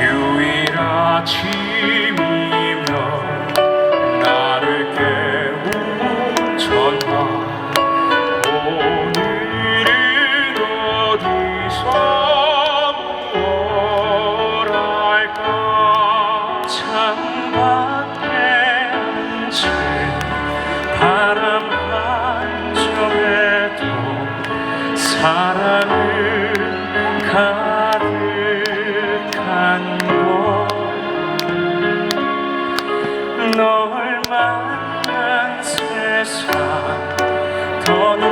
주일 아침이면 나를 깨운 전화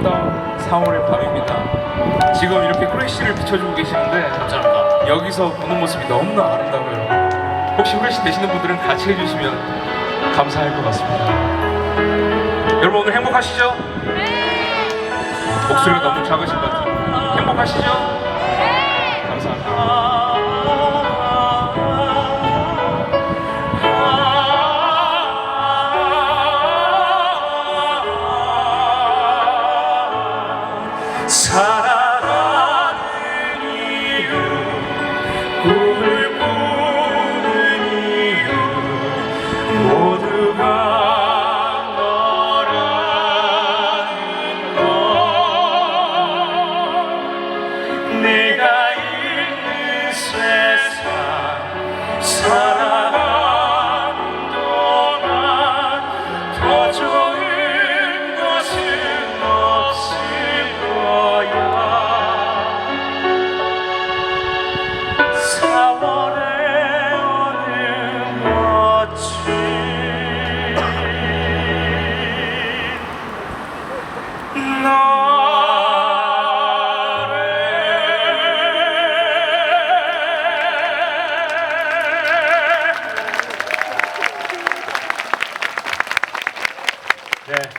아름다운 4월의 밤입니다. 지금 이렇게 후레쉬를 비춰주고 계시는데 감사합니다. 여기서 보는 모습이 너무나 아름다워요. 혹시 후레쉬 되시는 분들은 같이 해주시면 감사할 것 같습니다. 여러분 오늘 행복하시죠? 목소리가 너무 작으신 것 같아요. 행복하시죠? 감사합니다.